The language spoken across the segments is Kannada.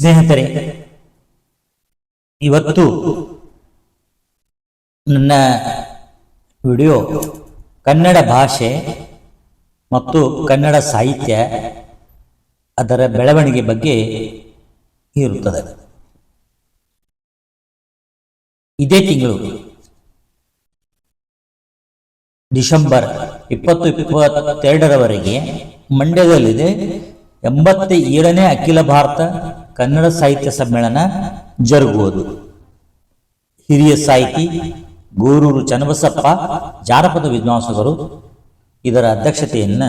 ಸ್ನೇಹಿತರೆ, ಇವತ್ತು ನನ್ನ ವಿಡಿಯೋ ಕನ್ನಡ ಭಾಷೆ ಮತ್ತು ಕನ್ನಡ ಸಾಹಿತ್ಯ ಅದರ ಬೆಳವಣಿಗೆ ಬಗ್ಗೆ ಇರುತ್ತದೆ. ಇದೇ ತಿಂಗಳು ಡಿಸೆಂಬರ್ ಇಪ್ಪತ್ತು ಇಪ್ಪತ್ತೆರಡರವರೆಗೆ ಮಂಡ್ಯದಲ್ಲಿದೆ ಎಂಬತ್ತ ಏಳನೇ ಅಖಿಲ ಭಾರತ ಕನ್ನಡ ಸಾಹಿತ್ಯ ಸಮ್ಮೇಳನ ಜರುಗುವುದು. ಹಿರಿಯ ಸಾಹಿತಿ ಗೋರೂರು ಚನ್ನಬಸಪ್ಪ, ಜಾನಪದ ವಿದ್ವಾಂಸಕರು ಇದರ ಅಧ್ಯಕ್ಷತೆಯನ್ನು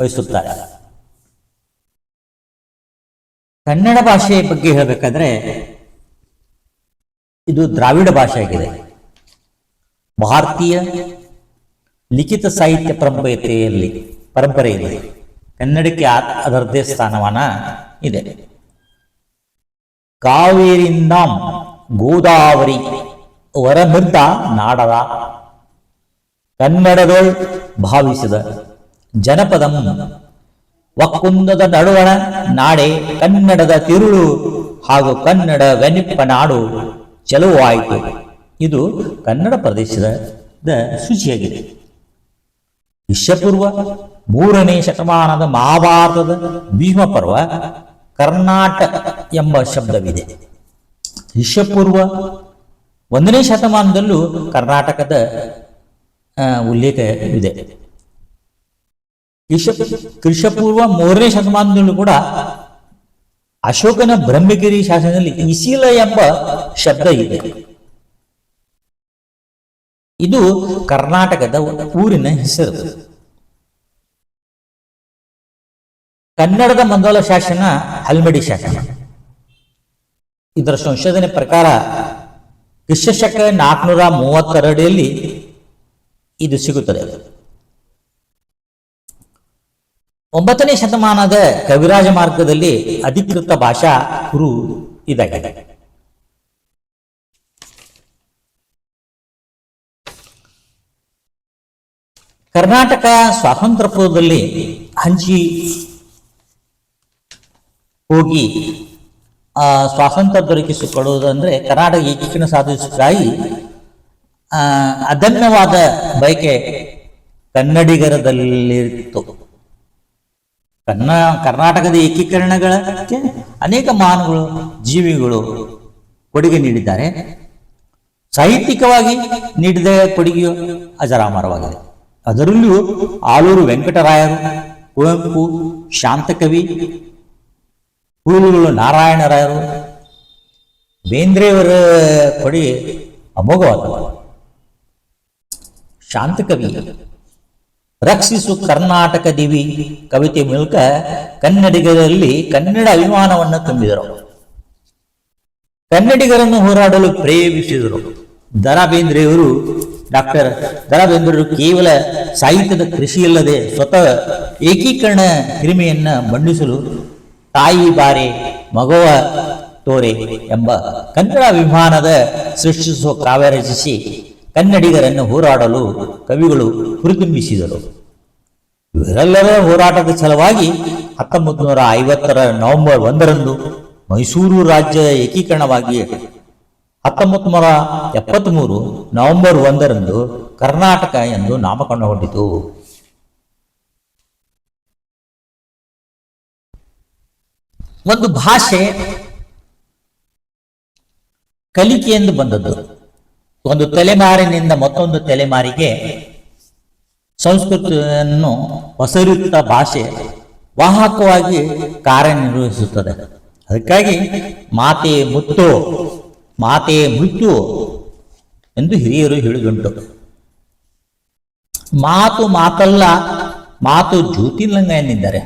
ವಹಿಸುತ್ತಾರೆ. ಕನ್ನಡ ಭಾಷೆಯ ಬಗ್ಗೆ ಹೇಳಬೇಕಾದ್ರೆ ಇದು ದ್ರಾವಿಡ ಭಾಷೆಯಾಗಿದೆ. ಭಾರತೀಯ ಲಿಖಿತ ಸಾಹಿತ್ಯ ಪರಂಪರೆಯಲ್ಲಿ ಪರಂಪರೆಯಲ್ಲಿ ಕನ್ನಡಕ್ಕೆ ಅದರದೇ ಅದರದ್ದೇ ಸ್ಥಾನಮಾನ ಇದೆ. ಕಾವೇರಿಂದ ಗೋದಾವರಿ ಹೊರಮಿದ್ದ ನಾಡದ ಕನ್ನಡದೊಳ್ ಭಾವಿಸಿದ ಜನಪದಂ ಒಕ್ಕುಂದದ ನಡುವಣ ನಾಡೆ ಕನ್ನಡದ ತಿರುಳು ಹಾಗೂ ಕನ್ನಡ ವೆನಿಪ್ಪ ನಾಡು ಚೆಲುವಾಯಿತು. ಇದು ಕನ್ನಡ ಪ್ರದೇಶದ ಸೂಚಿಯಾಗಿದೆ. ವಿಶ್ವಪೂರ್ವ ಮೂರನೇ ಶತಮಾನದ ಮಹಾಭಾರತದ ಭೀಮ ಪರ್ವ ಕರ್ನಾಟ ಎಂಬ ಶಬ್ದವಿದೆ. ವಿಶ್ವಪೂರ್ವ ಒಂದನೇ ಶತಮಾನದಲ್ಲೂ ಕರ್ನಾಟಕದ ಉಲ್ಲೇಖ ಇದೆ. ಕ್ರಿಶ ಕ್ರಿಶಪೂರ್ವ ಮೂರನೇ ಶತಮಾನದಲ್ಲೂ ಕೂಡ ಅಶೋಕನ ಬ್ರಹ್ಮಗಿರಿ ಶಾಸನದಲ್ಲಿ ಇಸಿಲ ಎಂಬ ಶಬ್ದ ಇದೆ. ಇದು ಕರ್ನಾಟಕದ ಊರಿನ ಹೆಸರು. ಕನ್ನಡದ ಮಂಗೋಲ ಶಾಸನ ಹಲ್ಮಡಿ ಶಾಸನ. ಇದರ ಸಂಶೋಧನೆ ಪ್ರಕಾರ ಕ್ರಿಸ್ತಶಕ ನಾಲ್ಕುನೂರ ಮೂವತ್ತೆರಡರಲ್ಲಿ ಇದು ಸಿಗುತ್ತದೆ. ಒಂಬತ್ತನೇ ಶತಮಾನದ ಕವಿರಾಜ ಮಾರ್ಗದಲ್ಲಿ ಅಧಿಕೃತ ಭಾಷಾ ಗುರು ಇದಾಗಿದೆ ಕರ್ನಾಟಕ ಸ್ವಾತಂತ್ರ್ಯ ಪೂರ್ವದಲ್ಲಿ ಹಂಚಿ ಹೋಗಿ ಆ, ಸ್ವಾತಂತ್ರ್ಯ ದೊರಕಿಸಿಕೊಳ್ಳುವುದಂದ್ರೆ ಕರ್ನಾಟಕ ಏಕೀಕರಣ ಸಾಧಿಸುತ್ತಾಯಿ ಅದಮ್ಯವಾದ ಬಯಕೆ ಕನ್ನಡಿಗರದಲ್ಲಿತ್ತು. ಕನ್ನ ಕರ್ನಾಟಕದ ಏಕೀಕರಣಗಳಕ್ಕೆ ಅನೇಕ ಮಾನಗಳು ಜೀವಿಗಳು ಕೊಡುಗೆ ನೀಡಿದ್ದಾರೆ. ಸಾಹಿತ್ಯಿಕವಾಗಿ ನೀಡಿದ ಕೊಡುಗೆಯು ಅಜರಾಮರವಾಗಿದೆ. ಅದರಲ್ಲೂ ಆಲೂರು ವೆಂಕಟರಾಯರು ಕುವೆಂಪು ಶಾಂತಕವಿ ಹೂಲುಗಳು ನಾರಾಯಣರಾಯರು. ಬೇಂದ್ರೆಯವರ ಕೊಡಿ ಅಮೋಘವಾದ ಶಾಂತಕವಿ, ರಕ್ಷಿಸು ಕರ್ನಾಟಕ ದಿವಿ ಕವಿತೆ ಮೂಲಕ ಕನ್ನಡಿಗರಲ್ಲಿ ಕನ್ನಡ ಅಭಿಮಾನವನ್ನು ತುಂಬಿದರು. ಕನ್ನಡಿಗರನ್ನು ಹೋರಾಡಲು ಪ್ರೇರೇಪಿಸಿದರು. ದರಾ ಬೇಂದ್ರೆಯವರು ಡಾಕ್ಟರ್ ದರಾ ಬೇಂದ್ರೆಯವರು ಕೇವಲ ಸಾಹಿತ್ಯದ ಕೃಷಿಯಲ್ಲದೆ ಸ್ವತಃ ಏಕೀಕರಣ ಹಿರಿಮೆಯನ್ನ ಮಂಡಿಸಲು ತಾಯಿ ಬಾರೆ ಮಗುವ ತೋರೆ ಎಂಬ ಕನ್ನಡ ಅಭಿಮಾನದ ಸೃಷ್ಟಿಸುವ ಕಾವ್ಯ ರಚಿಸಿ ಕನ್ನಡಿಗರನ್ನು ಹೋರಾಡಲು ಕವಿಗಳು ಹುರಿದುಂಬಿಸಿದರು. ಇವರೆಲ್ಲರ ಹೋರಾಟದ ಸಲುವಾಗಿ ಹತ್ತೊಂಬತ್ತು ನೂರ ಐವತ್ತರ ನವೆಂಬರ್ ಒಂದರಂದು ಮೈಸೂರು ರಾಜ್ಯ ಏಕೀಕರಣವಾಗಿ ಹತ್ತೊಂಬತ್ತು ನೂರ ಎಪ್ಪತ್ತ್ಮೂರು ನವೆಂಬರ್ ಒಂದರಂದು ಕರ್ನಾಟಕ ಎಂದು ನಾಮಕರಣಗೊಂಡಿತು. ಒಂದು ಭಾಷೆ ಕಲಿಕೆಯಿಂದ ಬಂದದ್ದು. ಒಂದು ತಲೆಮಾರಿನಿಂದ ಮತ್ತೊಂದು ತಲೆಮಾರಿಗೆ ಸಂಸ್ಕೃತಿಯನ್ನು ಹೊಸರಿತ ಭಾಷೆ ವಾಹಕವಾಗಿ ಕಾರ್ಯನಿರ್ವಹಿಸುತ್ತದೆ. ಅದಕ್ಕಾಗಿ ಮಾತೆ ಮುತ್ತು ಮಾತೆ ಮುತ್ತು ಎಂದು ಹಿರಿಯರು ಹೇಳಿದುಂಟು ಮಾತು ಮಾತಲ್ಲ, ಮಾತು ಜ್ಯೋತಿರ್ಲಿಂಗ ಎಂದಿದ್ದಾರೆ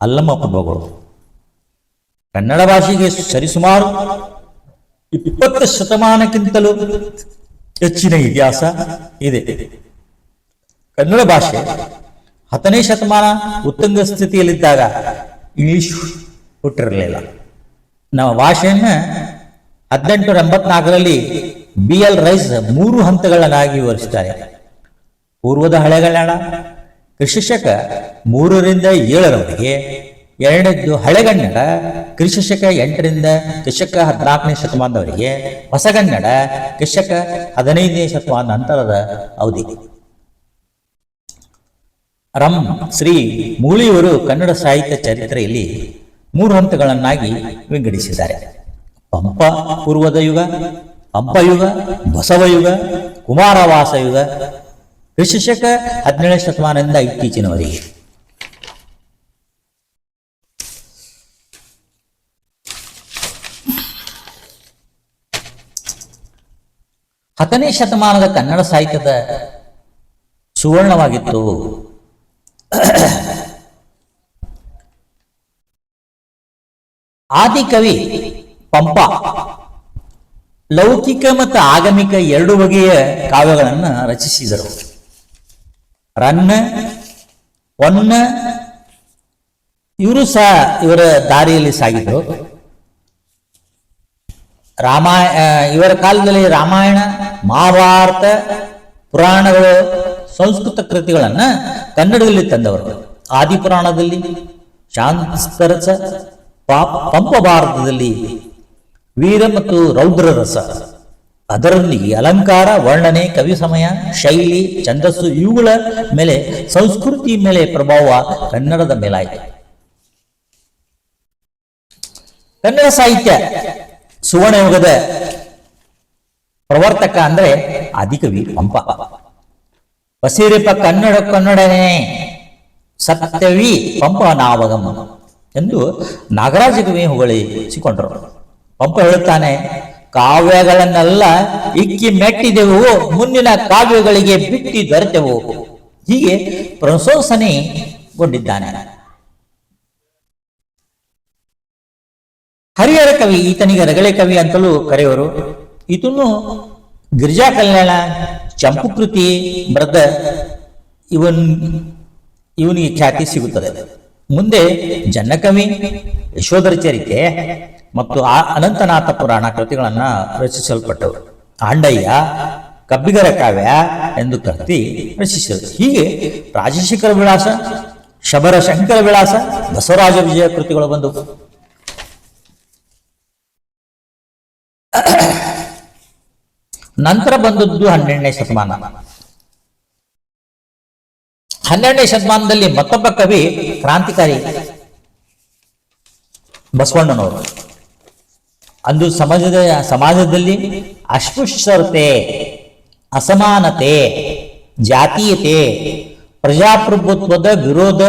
ಅಲ್ಲಮ್ಮ ಪ್ರಭುಗಳು. ಕನ್ನಡ ಭಾಷೆಗೆ ಸರಿಸುಮಾರು ಇಪ್ಪತ್ತು ಶತಮಾನಕ್ಕಿಂತಲೂ ಹೆಚ್ಚಿನ ಇತಿಹಾಸ ಇದೆ. ಕನ್ನಡ ಭಾಷೆ ಹತ್ತನೇ ಶತಮಾನ ಉತ್ತಂಗ ಸ್ಥಿತಿಯಲ್ಲಿದ್ದಾಗ ಇಂಗ್ಲಿಷ್ ಹುಟ್ಟಿರಲಿಲ್ಲ. ನಮ್ಮ ಭಾಷೆಯನ್ನ ಹದಿನೆಂಟುನೂರ ಎಂಬತ್ನಾಲ್ಕರಲ್ಲಿ ಬಿ ಎಲ್ ರೈಸ್ ಮೂರು ಹಂತಗಳನ್ನಾಗಿ ವಿವರಿಸ್ತಾರೆ ಪೂರ್ವದ ಹಳೆಗನ್ನಡ ಕೃಷಿಶಕ ಮೂರರಿಂದ ಏಳರವರೆಗೆ ಎರಡನೇದ್ದು ಹಳೆಗನ್ನಡ ಕ್ರಿಶಕ ಎಂಟರಿಂದ ಕ್ರಿಶಕ ಹದಿನಾಲ್ಕನೇ ಶತಮಾನದವರೆಗೆ ಹೊಸಗನ್ನಡ ಕ್ರಿಶಕ ಹದಿನೈದನೇ ಶತಮಾನ ನಂತರದ ಅವಧಿ. ರಂ ಶ್ರೀ ಮೂಳಿಯವರು ಕನ್ನಡ ಸಾಹಿತ್ಯ ಚರಿತ್ರೆಯಲ್ಲಿ ಮೂರು ಹಂತಗಳನ್ನಾಗಿ ವಿಂಗಡಿಸಿದ್ದಾರೆ. ಪಂಪ ಪೂರ್ವದ ಯುಗ ಪಂಪಯುಗ ಬಸವಯುಗ ಕುಮಾರವಾಸ ಯುಗ ಕ್ರಿಶಕ ಹದಿನೇಳನೇ ಶತಮಾನದಿಂದ ಇತ್ತೀಚಿನವರೆಗೆ. ಹತ್ತನೇ ಶತಮಾನದ ಕನ್ನಡ ಸಾಹಿತ್ಯದ ಸುವರ್ಣವಾಗಿತ್ತು. ಆದಿಕವಿ ಪಂಪ ಲೌಕಿಕ ಮತ್ತು ಆಗಮಿಕ ಎರಡು ಬಗೆಯ ಕಾವ್ಯಗಳನ್ನು ರಚಿಸಿದರು. ರನ್ನ ಒನ್ನ ಇವರು ಸಹ ಇವರ ದಾರಿಯಲ್ಲಿ ಸಾಗಿದ್ರು. ರಾಮಾಯ ಇವರ ಕಾಲದಲ್ಲಿ ರಾಮಾಯಣ ಮಹಾಭಾರತ ಪುರಾಣಗಳು, ಸಂಸ್ಕೃತ ಕೃತಿಗಳನ್ನ ಕನ್ನಡದಲ್ಲಿ ತಂದವರು. ಆದಿಪುರಾಣದಲ್ಲಿ ಶಾಂತರಸ ಪಾಪ ಪಂಪ ಭಾರತದಲ್ಲಿ ವೀರ ಮತ್ತು ರೌದ್ರ ರಸ ಅದರಲ್ಲಿ ಅಲಂಕಾರ, ವರ್ಣನೆ, ಕವಿ ಸಮಯ, ಶೈಲಿ, ಛಂದಸ್ಸು ಇವುಗಳ ಮೇಲೆ, ಸಂಸ್ಕೃತಿ ಮೇಲೆ ಪ್ರಭಾವ ಕನ್ನಡದ ಮೇಲಾಯಿತು. ಕನ್ನಡ ಸಾಹಿತ್ಯ ಸುವರ್ಣಯುಗದ ಪ್ರವರ್ತಕ ಅಂದ್ರೆ ಆದಿಕವಿ ಪಂಪ. ಬಸಿರಿಪ ಕನ್ನಡ ಕನ್ನಡನೇ, ಸತ್ಯವಿ ಪಂಪ ನಾವಗಮ ಎಂದು ನಾಗರಾಜ ಕವಿ ಹೊಗಳಿಸಿಕೊಂಡರು ಪಂಪ ಹೇಳುತ್ತಾನೆ, ಕಾವ್ಯಗಳನ್ನೆಲ್ಲ ಇಕ್ಕಿ ಮೆಟ್ಟಿದೆವು, ಮುಂದಿನ ಕಾವ್ಯಗಳಿಗೆ ಬಿಟ್ಟಿ ದೊರೆತೆವು ಹೀಗೆ ಪ್ರಶಂಸನೆಗೊಂಡಿದ್ದಾನೆ ಹರಿಹರ ಕವಿ, ಈತನಿಗೆ ರಗಳೆ ಕವಿ ಅಂತಲೂ ಕರೆಯುವರು ಈತನು ಗಿರಿಜಾ ಕಲ್ಯಾಣ ಚಂಪುಕೃತಿ ಬರೆದ ಇವನ್ ಇವನಿಗೆ ಖ್ಯಾತಿ ಸಿಗುತ್ತದೆ. ಮುಂದೆ ಜನ್ನಕವಿ, ಯಶೋಧರ ಚರಿತೆ ಮತ್ತು ಆ ಅನಂತನಾಥ ಪುರಾಣ ಕೃತಿಗಳನ್ನ ರಚಿಸಲ್ಪಟ್ಟವರು. ಆಂಡಯ್ಯ, ಕಬ್ಬಿಗರ ಕಾವ್ಯ ಎಂದು ಕೃತಿ ರಚಿಸಿದರು. ಹೀಗೆ ರಾಜಶೇಖರ ವಿಳಾಸ ಶಬರ ಶಂಕರ ವಿಳಾಸ, ಬಸವರಾಜ ವಿಜಯ ಕೃತಿಗಳು ಬಂದವು. ನಂತರ ಬಂದದ್ದು ಹನ್ನೆರಡನೇ ಶತಮಾನ. ಹನ್ನೆರಡನೇ ಶತಮಾನದಲ್ಲಿ ಮತ್ತೊಬ್ಬ ಕವಿ ಕ್ರಾಂತಿಕಾರಿ ಬಸವಣ್ಣನವರು. ಅಂದು ಸಮಾಜದ, ಸಮಾಜದಲ್ಲಿ ಅಸ್ಪೃಶ್ಯತೆ, ಅಸಮಾನತೆ, ಜಾತೀಯತೆ, ಪ್ರಜಾಪ್ರಭುತ್ವದ ವಿರೋಧ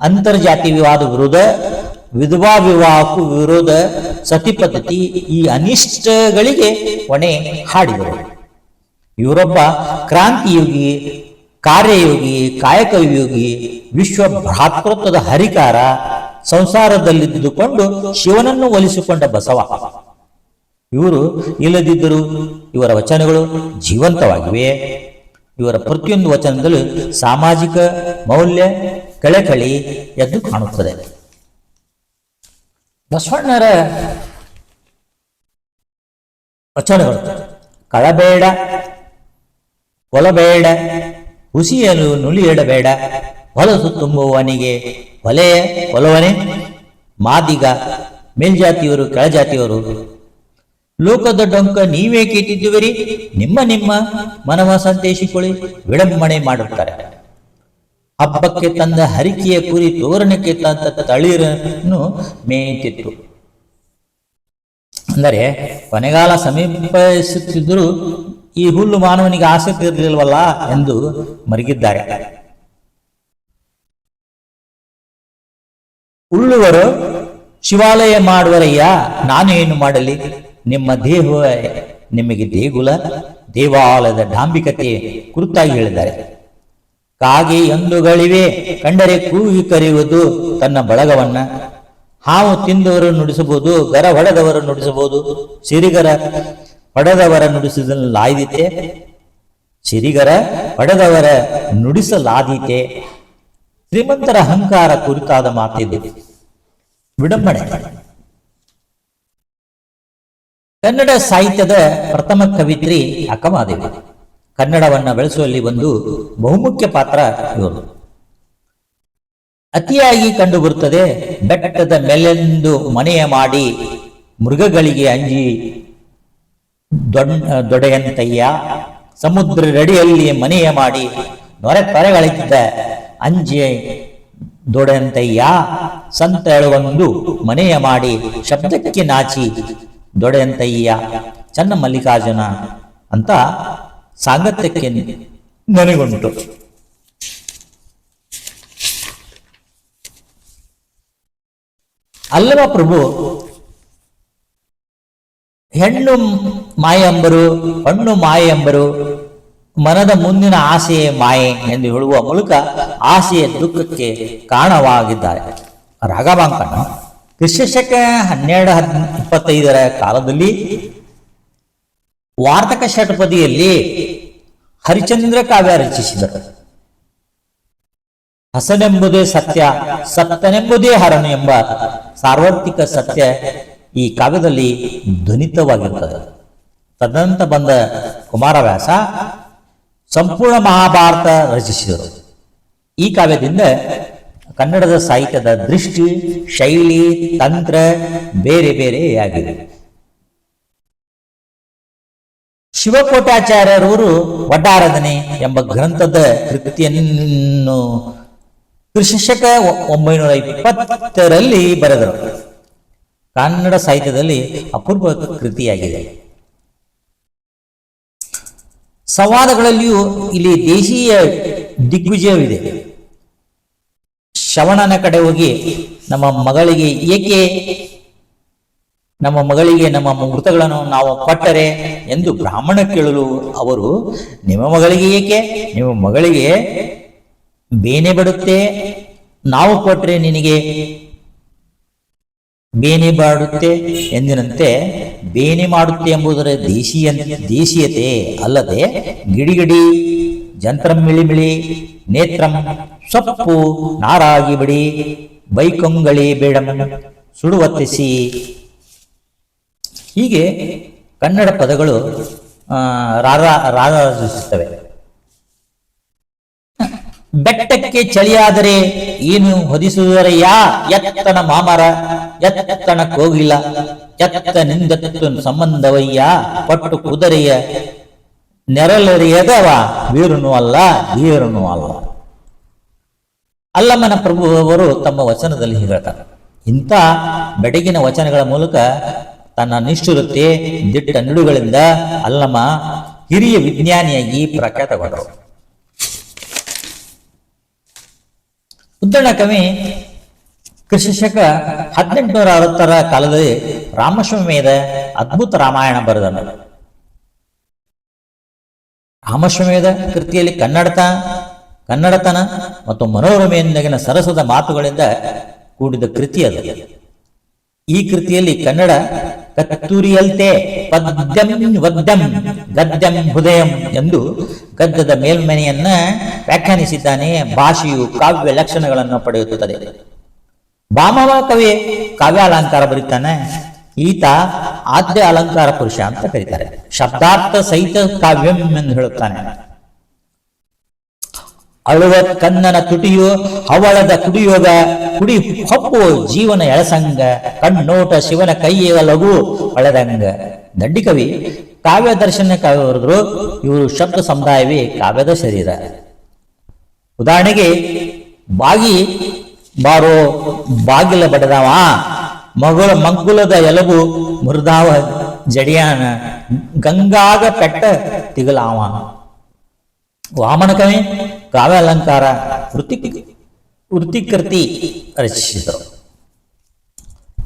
ಅಂತರ್ಜಾತಿ ವಿವಾದ ವಿರೋಧ ವಿಧವಾ ವಿವಾಹಕ್ಕೂ ವಿರೋಧ ಸತಿ ಪದ್ಧತಿ ಈ ಅನಿಷ್ಟಗಳಿಗೆ ಹೊಣೆ ಹಾಡಿದರು. ಇವರೊಬ್ಬ ಕ್ರಾಂತಿಯೋಗಿ, ಕಾರ್ಯಯೋಗಿ, ಕಾಯಕಯೋಗಿ, ವಿಶ್ವ ಭ್ರಾತೃತ್ವದ ಹರಿಕಾರ ಸಂಸಾರದಲ್ಲಿದ್ದುಕೊಂಡು ಶಿವನನ್ನು ಒಲಿಸಿಕೊಂಡ ಬಸವ. ಇವರು ಇಲ್ಲದಿದ್ದರು ಇವರ ವಚನಗಳು ಜೀವಂತವಾಗಿವೆ ಇವರ ಪ್ರತಿಯೊಂದು ವಚನದಲ್ಲೂ ಸಾಮಾಜಿಕ ಮೌಲ್ಯ ಕಳೆಕಳಿ ಎದ್ದು ಕಾಣುತ್ತದೆ. ಬಸವಣ್ಣರ ವಚನಗಳು ಕಳಬೇಡ ಕೊಲಬೇಡ ಹುಸಿಯಲು ನುಲಿಯಿಡಬೇಡ ಹೊಲಸು ತುಂಬುವವನಿಗೆ ಹೊಲೆಯ ಕೊಲವನೆ ಮಾದಿಗ, ಮೇಲ್ಜಾತಿಯವರು, ಕೆಳಜಾತಿಯವರು, ಲೋಕದ ಡೊಂಕ ನೀವೇ ಕೇಟಿದ್ದುವರಿ, ನಿಮ್ಮ ನಿಮ್ಮ ಮನವ ಸಂತೇಶಿಕೊಳ್ಳಿ ವಿಡಂಬಣೆ ಮಾಡುತ್ತಾರೆ. ಹಬ್ಬಕ್ಕೆ ತಂದ ಹರಿಕೆಯ ಕುರಿ ತೋರಣಕ್ಕೆ ತಂದ ತಳಿರನ್ನು ಮೇಯ್ತಿತ್ತು. ಅಂದರೆ ಕೊನೆಗಾಲ ಸಮೀಪಿಸುತ್ತಿದ್ದರೂ ಈ ಹುಲ್ಲು ಮಾನವನಿಗೆ ಆಸಕ್ತಿ ಇರಲಿಲ್ವಲ್ಲ ಎಂದು ಮರಗಿದ್ದಾರೆ. ಉಳ್ಳುವರು, ಶಿವಾಲಯ ಮಾಡುವರಯ್ಯ ನಾನು ಏನು ಮಾಡಲಿ? ನಿಮ್ಮ ದೇಹ ನಿಮಗೆ ದೇಗುಲ, ದೇವಾಲಯದ ಡಾಂಬಿಕತೆ ಕುರಿತಾಗಿ ಹೇಳಿದ್ದಾರೆ. ಕಾಗೆ ಎಂದುಗಳಿವೆ ಕಂಡರೆ ಕೂಗಿ ಕರೆಯುವುದು ತನ್ನ ಬಳಗವನ್ನ. ಹಾವು ತಿಂದವರು ನುಡಿಸಬಹುದು, ಗರ ಹೊಡೆದವರು ನುಡಿಸಬಹುದು. ಸಿರಿಗರ ಹೊಡೆದವರ ನುಡಿಸಲಾದೀತೆ ಸಿರಿಗರ ಹೊಡೆದವರ ನುಡಿಸಲಾದೀತೆ. ಶ್ರೀಮಂತರ ಅಹಂಕಾರ ಕುರಿತಾದ ಮಾತಿದೆ. ವಿಡಂಬನೆ ಕನ್ನಡ ಸಾಹಿತ್ಯದ ಪ್ರಥಮ ಕವಿತ್ರಿ ಅಕ್ಕಮಾದೇವಿ. ಕನ್ನಡವನ್ನ ಬೆಳೆಸುವಲ್ಲಿ ಒಂದು ಬಹುಮುಖ್ಯ ಪಾತ್ರ ಇವರು ಅತಿಯಾಗಿ ಕಂಡುಬರುತ್ತದೆ ಬೆಟ್ಟದ ಮೇಲೆಂದು ಮನೆಯ ಮಾಡಿ ಮೃಗಗಳಿಗೆ ಅಂಜಿ ದೊಡ್ ಸಮುದ್ರ ರಡಿಯಲ್ಲಿ ಮನೆಯ ಮಾಡಿ ನೊರೆ ತೊರೆಗಳಿದ್ದ ಅಂಜಿ ದೊಡೆಯಂತಯ್ಯ, ಸಂತ ಹೇಳುವಂದು ಮನೆಯ ಮಾಡಿ ಶಬ್ದಕ್ಕೆ ನಾಚಿ ದೊಡೆಯಂತಯ್ಯ ಚನ್ನ ಮಲ್ಲಿಕಾರ್ಜುನ ಅಂತ ಸಾಂಗತ್ಯಕ್ಕೆ ನನಗುಂಟು ಅಲ್ಲವ ಪ್ರಭು, ಹೆಣ್ಣು ಮಾಯೆಂಬರು ಹಣ್ಣು ಮಾಯೆಂಬರು ಮನದ ಮುಂದಿನ ಆಸೆಯೇ ಮಾಯೆ ಎಂದು ಹೇಳುವ ಮೂಲಕ ಆಸೆಯ ದುಃಖಕ್ಕೆ ಕಾರಣವಾಗಿದ್ದಾರೆ. ರಾಘವಾಂಕನ ಕ್ರಿಸ್ತಶಕ ಹನ್ನೆರಡು ಹದ್ ಇಪ್ಪತ್ತೈದರ ಕಾಲದಲ್ಲಿ ವಾರ್ತಕ ಷಟ್ಪದಿಯಲ್ಲಿ ಹರಿಚಂದ್ರ ಕಾವ್ಯ ರಚಿಸಿದರು. ಹಸನೆಂಬುದೇ ಸತ್ಯ, ಸತ್ತನೆಂಬುದೇ ಹರನು ಎಂಬ ಸಾರ್ವತ್ರಿಕ ಸತ್ಯ ಈ ಕಾವ್ಯದಲ್ಲಿ ಧ್ವನಿತವಾಗಿರುತ್ತದೆ. ತದಂತ ಬಂದ ಕುಮಾರವ್ಯಾಸ ಸಂಪೂರ್ಣ ಮಹಾಭಾರತ ರಚಿಸಿದರು. ಈ ಕಾವ್ಯದಿಂದ ಕನ್ನಡದ ಸಾಹಿತ್ಯದ ದೃಷ್ಟಿ, ಶೈಲಿ, ತಂತ್ರ ಬೇರೆ ಬೇರೆಯಾಗಿದೆ ಶಿವಕೋಟಾಚಾರ್ಯರವರು ವಡ್ಡಾರಾಧನೆ ಎಂಬ ಗ್ರಂಥದ ಕೃತಿಯನ್ನು ಕೃಷಿಶಕ ಒಂಬೈನೂರ ಇಪ್ಪತ್ತರಲ್ಲಿ ಬರೆದರು. ಕನ್ನಡ ಸಾಹಿತ್ಯದಲ್ಲಿ ಅಪೂರ್ವ ಕೃತಿಯಾಗಿದೆ. ಸಂವಾದಗಳಲ್ಲಿಯೂ ಇಲ್ಲಿ ದೇಶೀಯ ದಿಗ್ವಿಜಯವಿದೆ. ಶ್ರವಣನ ಕಡೆ ಹೋಗಿ ನಮ್ಮ ಮಗಳಿಗೆ ಏಕೆ ನಮ್ಮ ಮಗಳಿಗೆ ನಮ್ಮ ಮೃತಗಳನ್ನು ನಾವು ಕೊಟ್ಟರೆ ಎಂದು ಬ್ರಾಹ್ಮಣ ಕೇಳಲು ಅವರು, ನಿಮ್ಮ ಮಗಳಿಗೆ ಏಕೆ? ನಿಮ್ಮ ಮಗಳಿಗೆ ಬೇನೆ ಬಡುತ್ತೆ. ನಾವು ಕೊಟ್ಟರೆ ನಿನಗೆ ಬೇನೆ ಬಾಡುತ್ತೆ. ಎಂದಿನಂತೆ, ಬೇನೆ ಮಾಡುತ್ತೆ ಎಂಬುದರ ದೇಶೀಯ ದೇಶೀಯತೆ ಅಲ್ಲದೆ ಗಿಡಿಗಿಡಿ, ಜಂತ್ರಂ ಮಿಳಿಮಿಳಿ, ನೇತ್ರಂ ಸೊಪ್ಪು ನಾರಾಗಿ ಬಿಡಿ ಬೈಕೊಂಗಳಿ ಬೇಡಂ ಸುಡುವತ್ತಿಸಿ. ಹೀಗೆ ಕನ್ನಡ ಪದಗಳು ರಾರ, ರಾರಾಜಿಸುತ್ತವೆ. ಬೆಟ್ಟಕ್ಕೆ ಚಳಿಯಾದರೆ ಏನು ಹೊದಿಸುವುದರಯ್ಯ ಎತ್ತನ ಮಾಮರ, ಎತ್ತನ ಕೋಗಿಲ, ಎತ್ತ ನಿಂದತ್ತು ಸಂಬಂಧವಯ್ಯ? ಪಟ್ಟು ಕುದುರೆಯ ನೆರಳರಿಯದವ? ವೀರನು ಅಲ್ಲ ವೀರನು ಅಲ್ಲ. ಅಲ್ಲಮ್ಮನ ಪ್ರಭು ಅವರು ತಮ್ಮ ವಚನದಲ್ಲಿ ಹೇಳ್ತಾರೆ. ಇಂಥ ಬೆಡಗಿನ ವಚನಗಳ ಮೂಲಕ ತನ್ನ ನಿಷ್ಠುರತೆ, ದಿಟ್ಟ ನಿಡುಗಳಿಂದ ಅಲ್ಲಮ್ಮ ಹಿರಿಯ ವಿಜ್ಞಾನಿಯಾಗಿ ಪ್ರಖ್ಯಾತಗೊಂಡರು. ಉದ್ದಣ ಕವಿ ಕೃಷಿಶಕ ಹದಿನೆಂಟುನೂರ ಅರವತ್ತರ ಕಾಲದಲ್ಲಿ ರಾಮಶ್ವಮೇಧ ಅದ್ಭುತ ರಾಮಾಯಣ ಬರೆದನು. ರಾಮಶ್ವಮೇಧ ಕೃತಿಯಲ್ಲಿ ಕನ್ನಡತ, ಕನ್ನಡತನ ಮತ್ತು ಮನೋರಮೆಯೊಂದಿಗಿನ ಸರಸದ ಮಾತುಗಳಿಂದ ಕೂಡಿದ ಕೃತಿ ಈ ಕೃತಿಯಲ್ಲಿ ಕನ್ನಡ ಕತ್ತೂರಿಯಲ್ತೆ ಪದ್ಯಂ ಗದ್ಯಂ ಹೃದಯಂ ಎಂದು ಗದ್ಯದ ಮೇಲ್ಮನೆಯನ್ನ ವ್ಯಾಖ್ಯಾನಿಸಿದ್ದಾನೆ ಭಾಷೆಯು ಕಾವ್ಯ ಲಕ್ಷಣಗಳನ್ನು ಪಡೆಯುತ್ತದೆ. ಭಾಮವ ಕವಿ ಕಾವ್ಯಾಲಂಕಾರ ಬರೀತಾನೆ, ಈತ ಆದ್ಯ ಅಲಂಕಾರ ಪುರುಷ ಅಂತ ಕರೀತಾರೆ. ಶಬ್ದಾರ್ಥ ಸಹಿತ ಕಾವ್ಯಂ ಎಂದು ಹೇಳುತ್ತಾನೆ. ಅಳುವ ಕನ್ನನ ತುಟಿಯು ಹವಳದ ಕುಡಿಯೋಗ, ಕುಡಿ ಹೊಪ್ಪು ಜೀವನ ಎಳಸಂಗ, ಕಣ್ಣೋಟ ಶಿವನ ಕೈಯ ಲಘು ಹೊಳೆದಂಗ ದಂಡಿ ಕವಿ ಕಾವ್ಯ ದರ್ಶನ ಕಾವ್ಯ ಬರೆದ್ರು ಇವರು ಶಬ್ದ ಸಮುದಾಯವೇ ಕಾವ್ಯದ ಶರೀರ. ಉದಾಹರಣೆಗೆ, ಬಾಗಿ ಬಾರೋ, ಬಾಗಿಲ ಬಡದಾವ, ಮಗಳ ಮಗ್ಗುಲದ ಎಲಗು ಮುರಿದಾವ ಜಡಿಯಾನ, ಗಂಗಾಗ ಪೆಟ್ಟ ತಿಗಲಾವ. ವಾಮನ ಕವಿ ಕಾವ್ಯ ಅಲಂಕಾರ ವೃತ್ತಿ ವೃತ್ತಿಕೃತಿ ರಚಿಸಿದರು.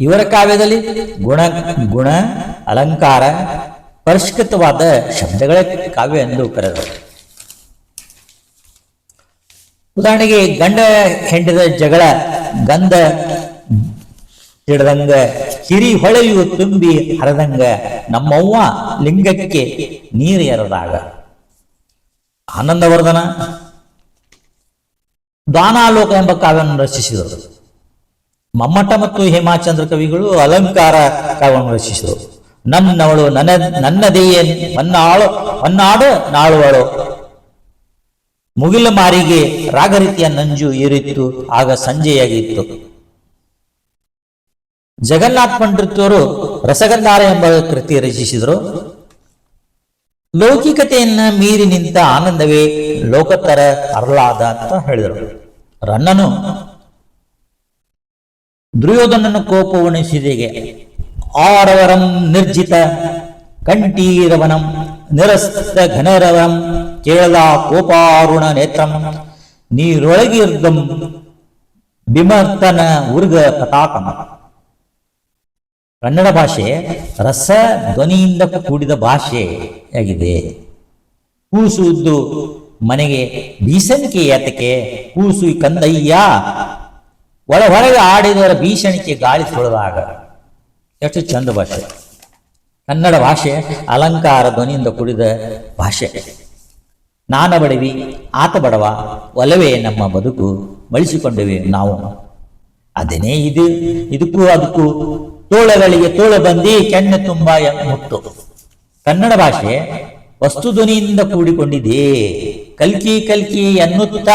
ಇವರ ಕಾವ್ಯದಲ್ಲಿ ಗುಣ ಗುಣ, ಅಲಂಕಾರ, ಪರಿಷ್ಕೃತವಾದ ಶಬ್ದಗಳೇ ಕಾವ್ಯ ಎಂದು ಕರೆದರು. ಉದಾಹರಣೆಗೆ ಗಂಡ ಹೆಂಡದ ಜಗಳ, ಗಂಧ ಹಿಡದಂಗ, ಹಿರಿ ಹೊಳೆಯು ತುಂಬಿ ಹರದಂಗ, ನಮ್ಮವ್ವ ಲಿಂಗಕ್ಕೆ ನೀರು ಎರದಾಗ. ಆನಂದವರ್ಧನ ದಾನಾಲೋಕ ಎಂಬ ಕಾವ್ಯವನ್ನು ರಚಿಸಿದರು. ಮಮ್ಮಟ ಮತ್ತು ಹೇಮಾಚಂದ್ರ ಕವಿಗಳು ಅಲಂಕಾರ ಕಾವ್ಯವನ್ನು ರಚಿಸಿದರು. ನನ್ನವಳು ನನ್ನ ನನ್ನದೆಯೇ, ಮನ್ನಾಳು, ಮನ್ನಾಡು, ನಾಳುವಳು. ಮುಗಿಲ ಮಾರಿಗೆ ರಾಗರೀತಿಯ ನಂಜು ಏರಿತ್ತು, ಆಗ ಸಂಜೆಯಾಗಿತ್ತು. ಜಗನ್ನಾಥ್ ಪಂಡಿತರು ರಸಗಂಧಾರ ಎಂಬ ಕೃತಿ ರಚಿಸಿದರು. ಲೌಕಿಕತೆಯನ್ನ ಮೀರಿ ನಿಂತ ಆನಂದವೇ ಲೋಕತರ ಅರಳಾದ ಅಂತ ಹೇಳಿದರು. ರನ್ನನು ದುರ್ಯೋಧನನ ಕೋಪವಣಿಸಿದೆಗೆ ಆರವರಂ ನಿರ್ಜಿತ, ಕಂಠೀರವನಂ, ನಿರಸ್ತ ಘನರವಂ ಕೇಳದ ಕೋಪಾರುಣ ನೇತ್ರಂ, ನೀರೊಳಗಿರ್ದಂ ಬಿಮರ್ತನ ಉರ್ಗ ಕಥಾಕಮ ಕನ್ನಡ ಭಾಷೆ ರಸ ಧ್ವನಿಯಿಂದ ಕೂಡಿದ ಭಾಷೆಯಾಗಿದೆ. ಕೂಸುವುದು ಮನೆಗೆ ಬೀಸಣಿಕೆ ಯಾತಕ್ಕೆ? ಕೂಸು ಕಂದಯ್ಯ. ಒಳ ಹೊರಗೆ ಆಡಿದವರ ಭೀಷಣಿಕೆ ಗಾಳಿ ಸುಳಿದಾಗ. ಎಷ್ಟು ಚಂದ ಭಾಷೆ. ಕನ್ನಡ ಭಾಷೆ, ಅಲಂಕಾರ ಧ್ವನಿಯಿಂದ ಕೂಡಿದ ಭಾಷೆ. ನಾನ ಬಡವಿ, ಆತ ಬಡವ, ಒಲವೇ ನಮ್ಮ ಬದುಕು ಬಳಸಿಕೊಂಡಿವೆ ನಾವು. ಅದನ್ನೇ ಇದು, ಇದಕ್ಕೂ ಅದಕ್ಕೂ. ತೋಳಗಳಿಗೆ ತೋಳ ಬಂದಿ ಕೆಣ್ಣೆ ತುಂಬ ಮುಟ್ಟು ಕನ್ನಡ ಭಾಷೆ, ವಸ್ತು ಧ್ವನಿಯಿಂದ ಕೂಡಿಕೊಂಡಿದೆ. ಕಲ್ಕಿ ಕಲ್ಕಿ ಎನ್ನುತ್ತ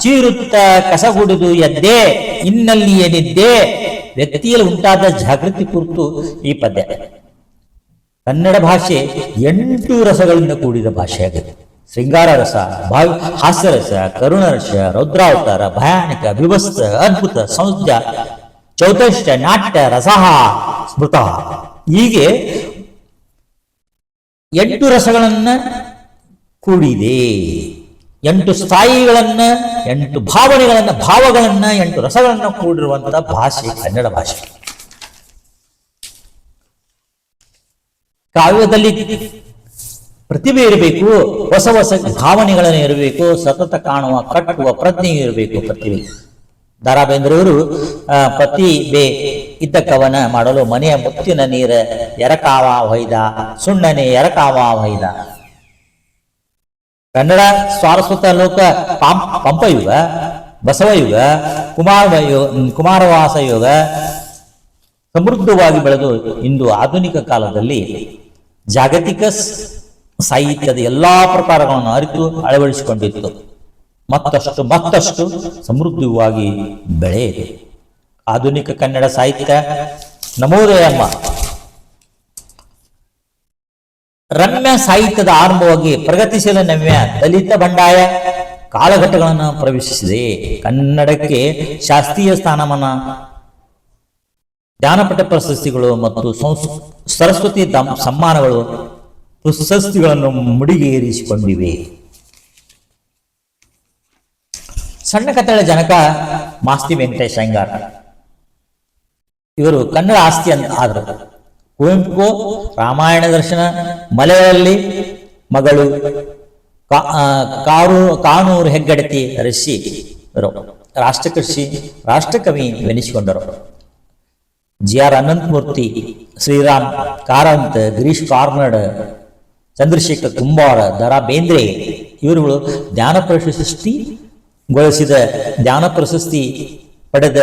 ಚೀರುತ್ತ ಕಸಗುಡಿದು ಎದ್ದೆ ಇನ್ನಲ್ಲಿ ಏನಿದ್ದೆ ವ್ಯಕ್ತಿಯಲ್ಲಿ ಉಂಟಾದ ಜಾಗೃತಿ ಕುರಿತು ಈ ಪದ್ಯ. ಕನ್ನಡ ಭಾಷೆ ಎಂಟು ರಸಗಳಿಂದ ಕೂಡಿದ ಭಾಷೆಯಾಗಿದೆ. ಶೃಂಗಾರ ರಸ, ಭಾವ ಹಾಸ್ಯರಸ ಕರುಣರಸ ರೌದ್ರಾವತಾರ, ಭಯಾನಕ ವಿವಸ್ತ ಅದ್ಭುತ ಸಂಸ್ಥ ಚೌತಷ್ಟ ನಾಟ್ಯ, ರಸಹ, ಸ್ಮೃತ. ಹೀಗೆ ಎಂಟು ರಸಗಳನ್ನ ಕೂಡಿದೆ. ಎಂಟು ಸ್ಥಾಯಿಗಳನ್ನ ಎಂಟು ಭಾವನೆಗಳನ್ನ ಭಾವಗಳನ್ನ ಎಂಟು ರಸಗಳನ್ನ ಕೂಡಿರುವಂತಹ ಭಾಷೆ ಕನ್ನಡ ಭಾಷೆ. ಕಾವ್ಯದಲ್ಲಿ ಪ್ರತಿಭೆ ಇರಬೇಕು ಹೊಸ ಹೊಸ ಭಾವನೆಗಳನ್ನು ಇರಬೇಕು ಸತತ ಕಾಣುವ ಕಟ್ಟುವ ಪ್ರಜ್ಞೆ ಇರಬೇಕು ಪ್ರತಿಭೆ ದಾರಾ ಬೇಂದ್ರವರು ಆ, ಪ್ರತಿಭೆ ಇದ್ದ ಕವನ ಮಾಡಲು ಮನೆಯ ಮುತ್ತಿನ ನೀರ ಎರಕಾವ ಹೊಯ್ದ ಸುಣ್ಣನೆ ಎರಕಾವ ಹೊಯ್ದ. ಕನ್ನಡ ಸಾರಸ್ವತ ಲೋಕ ಪಾಂ ಬಸವ ಬಸವಯುಗ ಕುಮಾರ ಕುಮಾರವಾಸ ಯುಗ ಸಮೃದ್ಧವಾಗಿ ಬೆಳೆದು ಇಂದು ಆಧುನಿಕ ಕಾಲದಲ್ಲಿ ಜಾಗತಿಕ ಸಾಹಿತ್ಯದ ಎಲ್ಲಾ ಪ್ರಕಾರಗಳನ್ನು ಅರಿತು ಅಳವಡಿಸಿಕೊಂಡಿತ್ತು. ಮತ್ತಷ್ಟು ಮತ್ತಷ್ಟು ಸಮೃದ್ಧವಾಗಿ ಬೆಳೆಯಿದೆ ಆಧುನಿಕ ಕನ್ನಡ ಸಾಹಿತ್ಯ ನಮೋದಯ ರಮ್ಯ ಸಾಹಿತ್ಯದ ಆರಂಭವಾಗಿ ಪ್ರಗತಿಶೀಲ ನಮ್ಯ ದಲಿತ ಬಂಡಾಯ ಕಾಲಘಟ್ಟಗಳನ್ನು ಪ್ರವೇಶಿಸಿದೆ. ಕನ್ನಡಕ್ಕೆ ಶಾಸ್ತ್ರೀಯ ಸ್ಥಾನಮಾನ ಜ್ಞಾನಪಠ ಪ್ರಶಸ್ತಿಗಳು ಮತ್ತು ಸಂಸ್- ಸರಸ್ವತಿ ಸಮ್ಮಾನಗಳು ಪ್ರಶಸ್ತಿಗಳನ್ನು ಮುಡಿಗೇರಿಸಿಕೊಂಡಿವೆ. ಸಣ್ಣ ಕಥೆಗಳ ಜನಕ ಮಾಸ್ತಿ ವೆಂಕಟೇಶ್ ಇವರು ಕನ್ನಡ ಆಸ್ತಿ ಅಂತ ಆದರು. ಕುವೆಂಪು ರಾಮಾಯಣ ದರ್ಶನ ಮಲೆಯಲ್ಲಿ ಮಗಳು ಕಾರು, ಕಾನೂರು ಹೆಗ್ಗಡತಿ ಇವರು. ರಾಷ್ಟ್ರಕೃಷಿ ರಾಷ್ಟ್ರಕವಿ ಎನಿಸಿಕೊಂಡರು. ಜಿ ಆರ್ ಅನಂತಮೂರ್ತಿ, ಶ್ರೀರಾಮ್, ಕಾರಂತ್, ಗಿರೀಶ್ ಕಾರ್ನಾಡ್, ಚಂದ್ರಶೇಖರ್ ಕುಂಬಾರ, ದರಾ ಬೇಂದ್ರೆ ಇವರುಗಳು ಧ್ಯಾನ ಪ್ರಶಸ್ತಿ ಗೊಳಿಸಿದ ಧ್ಯಾನ ಪ್ರಶಸ್ತಿ ಪಡೆದ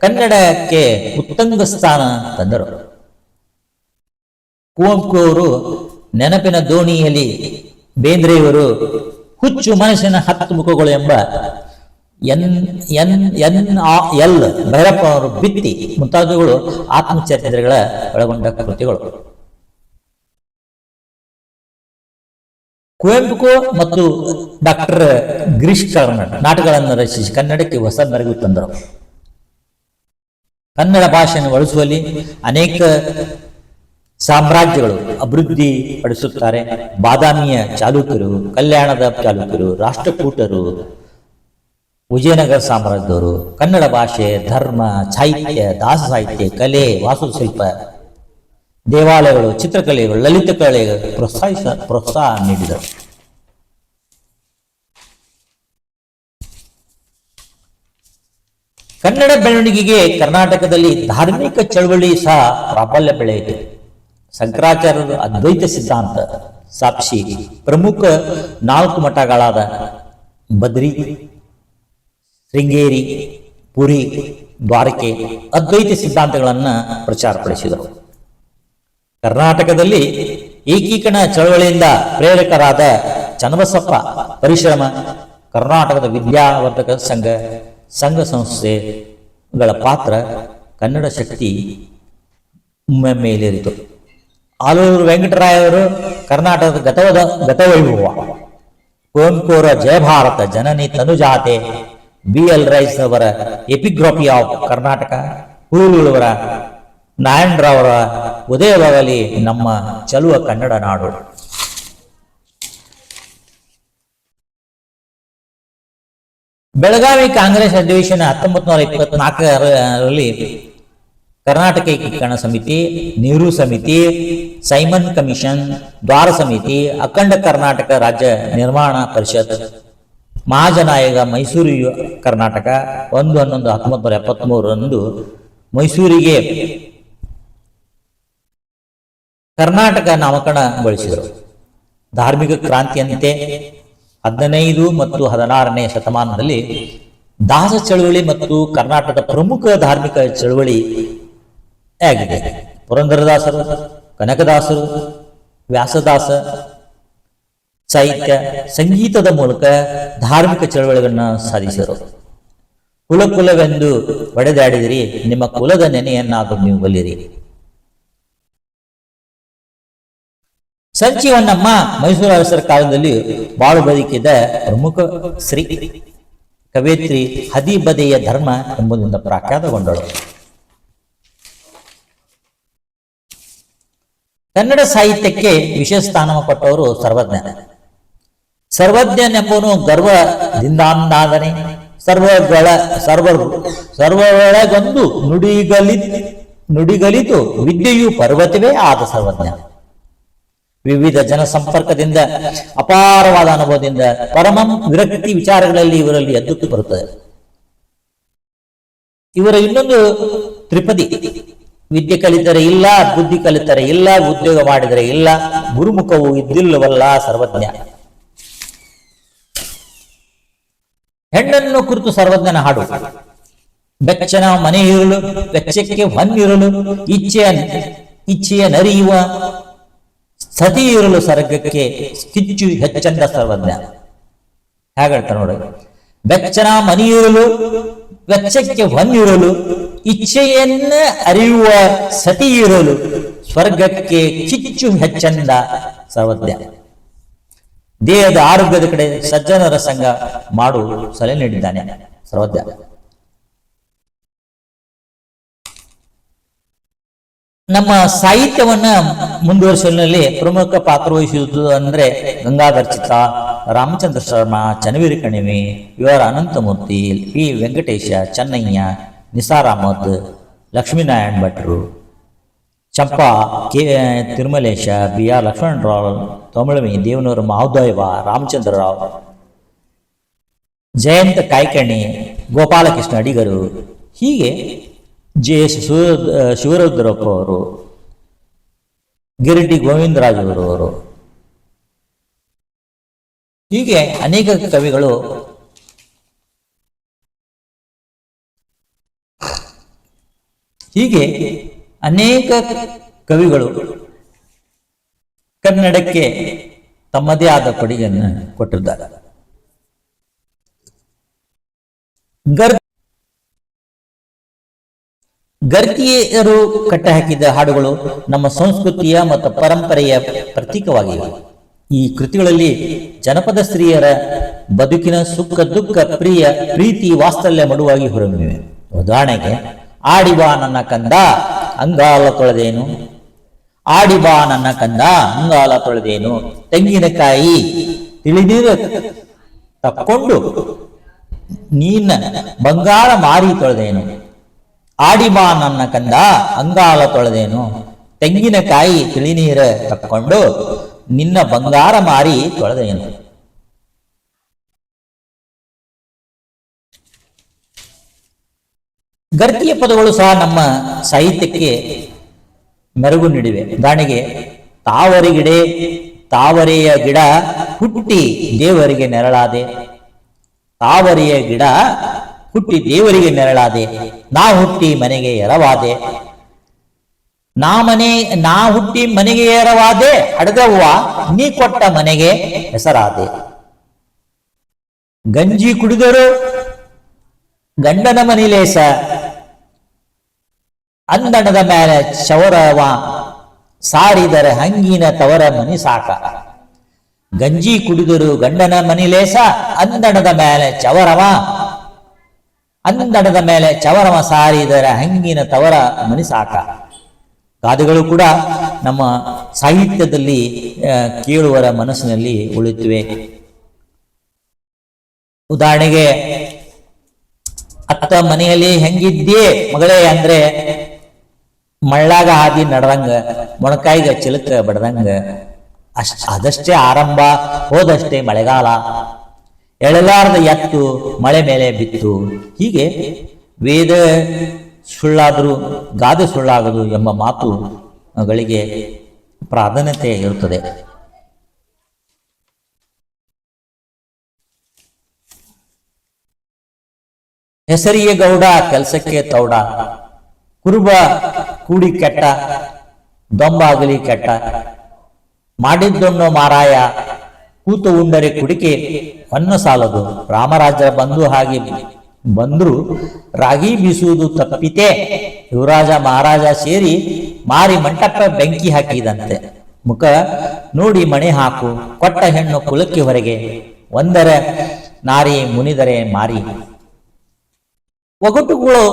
ಕನ್ನಡಕ್ಕೆ ಉತ್ತಂಗ ಸ್ಥಾನ ತಂದರು. ಕುವೆಂಪು ಅವರು ನೆನಪಿನ ದೋಣಿಯಲ್ಲಿ ಬೇಂದ್ರೆಯವರು ಹುಚ್ಚು ಮನಸ್ಸಿನ ಹತ್ತು ಮುಖಗಳು ಎಂಬ ಎನ್ ಎನ್ ಎನ್, ಆ, ಎಲ್, ಭೈರಪ್ಪ ಅವರು ಬಿತ್ತಿ ಮುಂತಾದವುಗಳು ಆತ್ಮಚರಿತ್ರೆಗಳ ಒಳಗೊಂಡ ಕೃತಿಗಳು. ಕುವೆಂಪು ಮತ್ತು ಡಾಕ್ಟರ್ ಗಿರೀಶ್ ಕಾರ್ನಾಡ್ ನಾಟಕಗಳನ್ನು ರಚಿಸಿ ಕನ್ನಡಕ್ಕೆ ಹೊಸ ಮೆರುಗು ತಂದರು. ಕನ್ನಡ ಭಾಷೆಯನ್ನು ಬಳಸುವಲ್ಲಿ ಅನೇಕ ಸಾಮ್ರಾಜ್ಯಗಳು ಅಭಿವೃದ್ಧಿ ಪಡಿಸುತ್ತಾರೆ ಬಾದಾಮಿಯ ಚಾಲುಕ್ಯರು, ಕಲ್ಯಾಣದ ಚಾಲುಕ್ಯರು, ರಾಷ್ಟ್ರಕೂಟರು, ವಿಜಯನಗರ ಸಾಮ್ರಾಜ್ಯದವರು, ಕನ್ನಡ ಭಾಷೆ, ಧರ್ಮ, ಸಾಹಿತ್ಯ, ದಾಸ ಸಾಹಿತ್ಯ, ಕಲೆ, ವಾಸ್ತುಶಿಲ್ಪ, ದೇವಾಲಯಗಳು, ಚಿತ್ರಕಲೆಗಳು, ಲಲಿತ ಕಲೆ ಪ್ರೋತ್ಸಾಹಿಸ, ಪ್ರೋತ್ಸಾಹ ನೀಡಿದರು. ಕನ್ನಡ ಬೆಳವಣಿಗೆಗೆ ಕರ್ನಾಟಕದಲ್ಲಿ ಧಾರ್ಮಿಕ ಚಳವಳಿ ಸಹ ಪ್ರಾಬಲ್ಯ ಬೆಳೆಯಿತು ಶಂಕರಾಚಾರ್ಯರು ಅದ್ವೈತ ಸಿದ್ಧಾಂತ, ಸಾಕ್ಷಿ, ಪ್ರಮುಖ ನಾಲ್ಕು ಮಠಗಳಾದ ಬದ್ರಿ, ಶೃಂಗೇರಿ, ಪುರಿ, ದ್ವಾರಕೆ ಅದ್ವೈತ ಸಿದ್ಧಾಂತಗಳನ್ನು ಪ್ರಚಾರಪಡಿಸಿದರು. ಕರ್ನಾಟಕದಲ್ಲಿ ಏಕೀಕರಣ ಚಳವಳಿಯಿಂದ ಪ್ರೇರಕರಾದ ಚನ್ನಬಸಪ್ಪ ಪರಿಶ್ರಮ, ಕರ್ನಾಟಕದ ವಿದ್ಯಾವರ್ಧಕ ಸಂಘ ಸಂಘ ಸಂಸ್ಥೆಗಳ ಪಾತ್ರ ಕನ್ನಡ ಶಕ್ತಿ ಮೇಲೇರಿತು. ಆಲೂರು ವೆಂಕಟರಾಯವರು ಕರ್ನಾಟಕದ ಗತವದ ಗತವೈಭವ. ಕೋನ್ಕೋರ ಜಯ ಭಾರತ ಜನನಿ ತನುಜಾತೆ, ಬಿ ಎಲ್ ರೈಸ್ ಅವರ ಎಪಿಗ್ರಫಿ ಆಫ್ ಕರ್ನಾಟಕ, ಹೂಲುಳವರ, ನಾರಾಯಣರಾವರ ಉದಯವಾಗಲಿ ನಮ್ಮ ಚಲುವ ಕನ್ನಡ ನಾಡು. ಬೆಳಗಾವಿ ಕಾಂಗ್ರೆಸ್ ಅಧಿವೇಶನ ಹತ್ತೊಂಬತ್ತು ನೂರ ಇಪ್ಪತ್ನಾಲ್ಕರಲ್ಲಿ ಕರ್ನಾಟಕ ಏಕೀಕರಣ ಸಮಿತಿ, ನೆಹರು ಸಮಿತಿ, ಸೈಮನ್ ಕಮಿಷನ್, ದ್ವಾರ ಸಮಿತಿ, ಅಖಂಡ ಕರ್ನಾಟಕ ರಾಜ್ಯ ನಿರ್ಮಾಣ ಪರಿಷತ್, ಮಹಾಜನಾಯೋಗ ಮೈಸೂರು ಕರ್ನಾಟಕ ಒಂದು ಹನ್ನೊಂದು ಹತ್ತೊಂಬತ್ತು ನೂರ ಎಪ್ಪತ್ಮೂರರಂದು ಮೈಸೂರಿಗೆ ಕರ್ನಾಟಕ ನಾಮಕರಣಗೊಳಿಸಿದರು. ಧಾರ್ಮಿಕ ಕ್ರಾಂತಿಯಂತೆ ಹದಿನೈದು ಮತ್ತು ಹದಿನಾರನೇ ಶತಮಾನದಲ್ಲಿ ದಾಸ ಚಳವಳಿ ಮತ್ತು ಕರ್ನಾಟಕದ ಪ್ರಮುಖ ಧಾರ್ಮಿಕ ಚಳವಳಿ ಆಗಿದೆ ಪುರಂದರದಾಸರು ಕನಕದಾಸರು, ವ್ಯಾಸದಾಸ, ಸಾಹಿತ್ಯ, ಸಂಗೀತದ ಮೂಲಕ ಧಾರ್ಮಿಕ ಚಳವಳಿಗಳನ್ನ ಸಾಧಿಸಿದರು. ಕುಲ ಕುಲವೆಂದು ಒಡೆದಾಡಿದಿರಿ, ನಿಮ್ಮ ಕುಲದ ನೆನೆಯನ್ನಾದರೂ ನೀವು ಬಲ್ಲಿರಿ ಸಂಚಿ ಹೊನ್ನಮ್ಮ ಮೈಸೂರು ಅರಸರ ಕಾಲದಲ್ಲಿ ಬಾಳು ಬದುಕಿದ ಪ್ರಮುಖ ಶ್ರೀ ಕವಯತ್ರಿ ಹದಿಬದೆಯ ಧರ್ಮ ಎಂಬುದರಿಂದ ಪ್ರಖ್ಯಾತಗೊಂಡಳು. ಕನ್ನಡ ಸಾಹಿತ್ಯಕ್ಕೆ ವಿಶೇಷ ಸ್ಥಾನ ಕೊಟ್ಟವರು ಸರ್ವಜ್ಞ. ಗರ್ವ ಗರ್ವದಿಂದಾಂದಾದನೆ ಸರ್ವಗಳ, ಸರ್ವ, ಸರ್ವಗಳಗೊಂದು ನುಡಿಗಲಿ ನುಡಿಗಲಿತು ವಿದ್ಯೆಯು ಪರ್ವತವೇ ಆದ ಸರ್ವಜ್ಞ. ವಿವಿಧ ಜನ ಸಂಪರ್ಕದಿಂದ ಅಪಾರವಾದ ಅನುಭವದಿಂದ, ಪರಮಂ ವಿರಕ್ತಿ ವಿಚಾರಗಳಲ್ಲಿ ಇವರಲ್ಲಿ ಎದ್ದು ಬರುತ್ತದೆ. ಇವರ ಇನ್ನೊಂದು ತ್ರಿಪದಿ ವಿದ್ಯೆ ಕಲಿತರೆ ಇಲ್ಲ, ಬುದ್ಧಿ ಕಲಿತರೆ ಇಲ್ಲ, ಉದ್ಯೋಗ ಮಾಡಿದರೆ ಇಲ್ಲ, ಗುರುಮುಖವು ಇದ್ದಿಲ್ಲವಲ್ಲ ಸರ್ವಜ್ಞ. ಹೆಣ್ಣನ್ನು ಕುರಿತು ಸರ್ವಜ್ಞನ ಹಾಡು. ಬೆಚ್ಚನ ಇರಲು, ಬೆಚ್ಚಕ್ಕೆ ಹೊನ್ನಿರಲು ಇಚ್ಛೆಯ ಇಚ್ಛೆಯ ನರಿಯುವ, ಸತಿ ಇರಲು ಸರ್ಗಕ್ಕೆ ಕಿಚ್ಚು ಹೆಚ್ಚಂದ ಸರ್ವಜ್ಞ. ಹೇಗಳ್ತಾರೆ ನೋಡಿ. ಬೆಚ್ಚನ ಮನೆಯಿರಲು ವೆಚ್ಚಕ್ಕೆ ಹೊನ್ನಿರಲು ಇಚ್ಛೆಯನ್ನ ಅರಿಯುವ ಸತಿ ಇರಲು ಸ್ವರ್ಗಕ್ಕೆ ಕಿಚ್ಚು ಹೆಚ್ಚಂದ ಸವದ್ಯ ದೇಹದ ಆರೋಗ್ಯದ ಕಡೆ ಸಜ್ಜನರ ಸಂಘ ಮಾಡು ಸಲಹೆ ನೀಡಿದ್ದಾನೆ ಸರ್ವದ್ಯ ನಮ್ಮ ಸಾಹಿತ್ಯವನ್ನ ಮುಂದುವರಿಸಲಿನಲ್ಲಿ ಪ್ರಮುಖ ಪಾತ್ರ ವಹಿಸುವುದು ಅಂದ್ರೆ ಗಂಗಾಧರ್ ಚಿತ್ರ, ರಾಮಚಂದ್ರ ಶರ್ಮಾ, ಚನ್ನವೀರ ಕಣಿವೆ ಇವರ ಅನಂತಮೂರ್ತಿ ಪಿ ವೆಂಕಟೇಶ ಚೆನ್ನಯ್ಯ ನಿಸಾರ್ ಅಹಮದ್ ಲಕ್ಷ್ಮೀನಾರಾಯಣ್ ಭಟ್ರು, Champa, K, Tirumalesha, B R Lakshman Rao ತಮಿಳುಮಿ, Devanur ಮಹೋದಯವ ರಾಮಚಂದ್ರರಾವ್ ಜಯಂತ ಕಾಯ್ಕಣಿ, ಗೋಪಾಲಕೃಷ್ಣ ಅಡಿಗರು, ಹೀಗೆ ಜೆ ಎಸ್ ಶಿವ ಶಿವರುದ್ರಪ್ಪ ಅವರು ಗಿರಿಟಿ ಗೋವಿಂದರಾಜವರು ಅವರು. ಹೀಗೆ ಅನೇಕ ಕವಿಗಳು ಹೀಗೆ ಅನೇಕ ಕವಿಗಳು ಕನ್ನಡಕ್ಕೆ ತಮ್ಮದೇ ಆದ ಕೊಡುಗೆಯನ್ನು ಕೊಟ್ಟಿದ್ದಾರೆ. ಗರ್ ಗರ್ತಿಯರು ಕಟ್ಟಹಾಕಿದ ಹಾಡುಗಳು ನಮ್ಮ ಸಂಸ್ಕೃತಿಯ ಮತ್ತು ಪರಂಪರೆಯ ಪ್ರತೀಕವಾಗಿವೆ. ಈ ಕೃತಿಗಳಲ್ಲಿ ಜನಪದ ಸ್ತ್ರೀಯರ ಬದುಕಿನ ಸುಖ, ದುಃಖ, ಪ್ರಿಯ, ಪ್ರೀತಿ, ವಾತ್ಸಲ್ಯ ಮಡುವಾಗಿ ಹೊರಮಿವೆ ಉದಾಹರಣೆಗೆ ಆಡಿಬಾ ನನ್ನ ಕಂದ, ಅಂಗಾಲ ತೊಳೆದೇನು? ಆಡಿಬಾ ನನ್ನ ಕಂದ, ಅಂಗಾಲ ತೊಳೆದೇನು? ತೆಂಗಿನಕಾಯಿ ತಿಳಿದಿರ ತಕ್ಕೊಂಡು ನೀನ ಬಂಗಾಳ ಮಾರಿ ತೊಳೆದೇನು? ಆಡಿಬಾ ನನ್ನ ಕಂದ, ಅಂಗಾಲ ತೊಳೆದೇನು? ತೆಂಗಿನಕಾಯಿ ತಿಳಿನೀರ ತಕ್ಕೊಂಡು ನಿನ್ನ ಬಂಗಾರ ಮಾರಿ ತೊಳೆದೇನು? ಗರ್ತಿಯ ಪದಗಳು ಸಹ ನಮ್ಮ ಸಾಹಿತ್ಯಕ್ಕೆ ಮೆರುಗು ನೀಡಿವೆ. ಉದಾಹರಣೆಗೆ ತಾವರಿಗಿಡೆ ತಾವರೆಯ ಗಿಡ ಹುಟ್ಟಿ ದೇವರಿಗೆ ನೆರಳಾದೆ. ತಾವರೆಯ ಗಿಡ ಹುಟ್ಟಿ ದೇವರಿಗೆ ನೆರಳಾದೆ. ನಾ ಹುಟ್ಟಿ ಮನೆಗೆ ಎರವಾದೆ. ನಾ ಮನೆ, ನಾ ಹುಟ್ಟಿ ಮನೆಗೆ ಎರವಾದೆ. ಅಡಗವ್ವ ನೀ ಕೊಟ್ಟ ಮನೆಗೆ ಹೆಸರಾದೆ. ಗಂಜಿ ಕುಡಿದರು, ಗಂಡನ ಮನಿಲೇಸ ಅಂದಣದ ಮೇಲೆ ಚವರವ ಸಾರಿದರೆ ಹಂಗಿನ ತವರ ಮನಿ ಸಾಕ. ಗಂಜಿ ಕುಡಿದರು ಗಂಡನ ಮನಿ ಲೇಸ, ಅಂದಣದ ಮೇಲೆ ಚವರವ ಅಂದಣದ ಮೇಲೆ ಚವರವ ಸಾರಿದರೆ ಹಂಗಿನ ತವರ ಮನಿ ಸಾಕ. ಗಾದೆಗಳು ಕೂಡ ನಮ್ಮ ಸಾಹಿತ್ಯದಲ್ಲಿ ಕೇಳುವರ ಮನಸ್ಸಿನಲ್ಲಿ ಉಳಿಯುತ್ತವೆ. ಉದಾಹರಣೆಗೆ, ಅತ್ತ ಮನೆಯಲ್ಲಿ ಹೆಂಗಿದ್ದೇ ಮಗಳೇ ಅಂದ್ರೆ ಮಳ್ಳಾಗ ಹಾದಿ ನಡೆದಂಗ, ಮೊಣಕಾಯಿಗ ಚಿಲಕ ಬಡದಂಗ ಅಷ್ಟ ಅದಷ್ಟೇ ಆರಂಭ, ಹೋದಷ್ಟೇ ಮಳೆಗಾಲ. ಎಳೆಲಾರದ ಎತ್ತು ಮಳೆ ಮೇಲೆ ಬಿತ್ತು. ಹೀಗೆ ವೇದ ಸುಳ್ಳಾದರೂ, ಗಾದೆ ಸುಳ್ಳಾಗದು ಎಂಬ ಮಾತುಗಳಿಗೆ ಪ್ರಾಧಾನ್ಯತೆ ಇರುತ್ತದೆ. ಹೆಸರಿಗೆ ಗೌಡ, ಕೆಲಸಕ್ಕೆ ತೌಡ. ಕುರುಬ ಕೂಡಿ ಕೆಟ್ಟ ದೊಂಬಾಗಲಿ ಕೆಟ್ಟ. ಮಾಡಿದ್ದೊಣ್ಣು ಮಾರಾಯ, ಕೂತು ಉಂಡರೆ ಕುಡಿಕೆ, ಹೊನ್ನ ಸಾಲದು. ರಾಮರಾಜರ ಬಂದು ಹಾಗೆ ಬಂದ್ರು, ರಾಗಿ ಬೀಸುವುದು ತಪ್ಪಿತೆ. ಯುವರಾಜ ಮಹಾರಾಜ ಸೇರಿ ಮಾರಿ ಮಂಟಪ ಬೆಂಕಿ ಹಾಕಿದಂತೆ. ಮುಖ ನೋಡಿ ಮಣೆ ಹಾಕು, ಕೊಟ್ಟ ಹೆಣ್ಣು ಕುಲಕ್ಕೆ ಹೊರಗೆ. ಒಂದರ ನಾರಿ ಮುನಿದರೆ ಮಾರಿ. ಒಗಟುಗಳು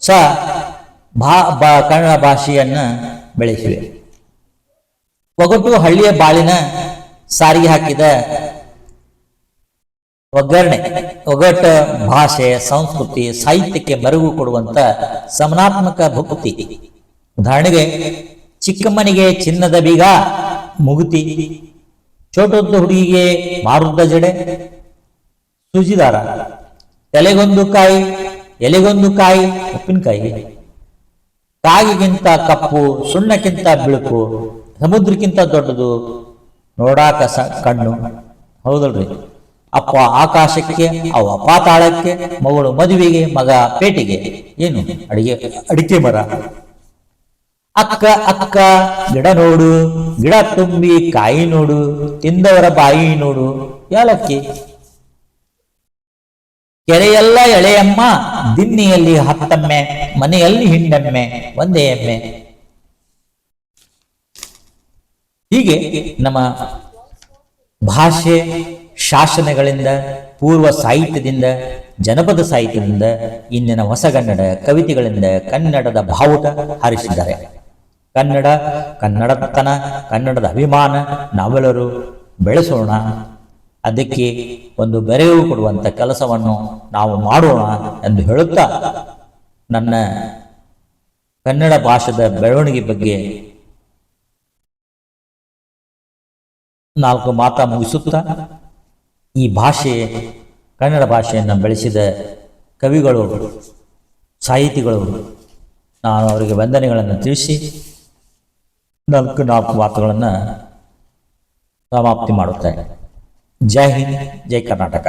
ಸಹ ಭಾ ಬಾ, ಕನ್ನಡ ಭಾಷೆಯನ್ನ ಬೆಳೆಸಿವೆ. ಒಗಟು ಹಳ್ಳಿಯ ಬಾಳಿನ ಸಾರಿಗೆ ಹಾಕಿದ ಒಗ್ಗರಣೆ, ಒಗಟ ಭಾಷೆ ಸಂಸ್ಕೃತಿ, ಸಾಹಿತ್ಯಕ್ಕೆ ಮೆರುಗು ಕೊಡುವಂತ ಸಮನಾತ್ಮಕ ಭಕ್ತಿ. ಉದಾಹರಣೆಗೆ, ಚಿಕ್ಕಮ್ಮನಿಗೆ ಚಿನ್ನದ ಬೀಗ, ಮುಗುತಿ, ಚೋಟದ್ದು ಹುಡುಗಿಗೆ ಮಾರುದ ಜಡೆ, ಸುಜಿದಾರ ತಲೆಗೊಂದು ಕಾಯಿ, ಎಲೆಗೊಂದು ಕಾಯಿ, ಉಪ್ಪಿನಕಾಯಿ. ಕಾಗಿಗಿಂತ ಕಪ್ಪು, ಸುಣ್ಣಕ್ಕಿಂತ ಬಿಳುಪು ಸಮುದ್ರಕ್ಕಿಂತ ದೊಡ್ಡದು, ನೋಡಾಕ ಸ ಕಣ್ಣು. ಹೌದಲ್ರಿ? ಅಪ್ಪ ಆಕಾಶಕ್ಕೆ, ಅವ ಪಾತಾಳಕ್ಕೆ, ಮಗಳು ಮದುವೆಗೆ, ಮಗ ಪೇಟೆಗೆ. ಏನು? ಅಡಿಗೆ, ಅಡಿಕೆ ಮರ. ಅಕ್ಕ ಅಕ್ಕ, ಗಿಡ ನೋಡು, ಗಿಡ ತುಂಬಿ ಕಾಯಿ ನೋಡು, ತಿಂದವರ ಬಾಯಿ ನೋಡು. ಯಾಲಕ್ಕಿ? ಕೆರೆಯೆಲ್ಲ ಎಳೆಯಮ್ಮ ದಿನ್ನಿಯಲ್ಲಿ ಹತ್ತಮ್ಮೆ, ಮನೆಯಲ್ಲಿ ಹಿಂಡಮ್ಮೆ, ಒಂದೇ ಎಮ್ಮೆ. ಹೀಗೆ ನಮ್ಮ ಭಾಷೆ ಶಾಸನಗಳಿಂದ, ಪೂರ್ವ ಸಾಹಿತ್ಯದಿಂದ, ಜನಪದ ಸಾಹಿತ್ಯದಿಂದ, ಇಂದಿನ ಹೊಸಗನ್ನಡ ಕವಿತೆಗಳಿಂದ ಕನ್ನಡದ ಬಾವುಟ ಹಾರಿಸಿದ್ದಾರೆ. ಕನ್ನಡ, ಕನ್ನಡತನ, ಕನ್ನಡದ ಅಭಿಮಾನ ನಾವೆಲ್ಲರೂ ಬೆಳೆಸೋಣ. ಅದಕ್ಕೆ ಒಂದು ಬೆರೆಯು ಕೊಡುವಂಥ ಕೆಲಸವನ್ನು ನಾವು ಮಾಡೋಣ ಎಂದು ಹೇಳುತ್ತಾ ನನ್ನ ಕನ್ನಡ ಭಾಷೆದ ಬೆಳವಣಿಗೆ ಬಗ್ಗೆ ನಾಲ್ಕು ಮಾತಾ ಮುಗಿಸುತ್ತಾ ಈ ಭಾಷೆ, ಕನ್ನಡ ಭಾಷೆಯನ್ನು ಬೆಳೆಸಿದ ಕವಿಗಳು, ಸಾಹಿತಿಗಳು, ನಾನು ಅವರಿಗೆ ವಂದನೆಗಳನ್ನು ತಿಳಿಸಿ ನಾಲ್ಕು ನಾಲ್ಕು ಮಾತುಗಳನ್ನು ಸಮಾಪ್ತಿ ಮಾಡುತ್ತೇನೆ. ಜೈ ಹಿಂದ್ ಜೈ ಕರ್ನಾಟಕ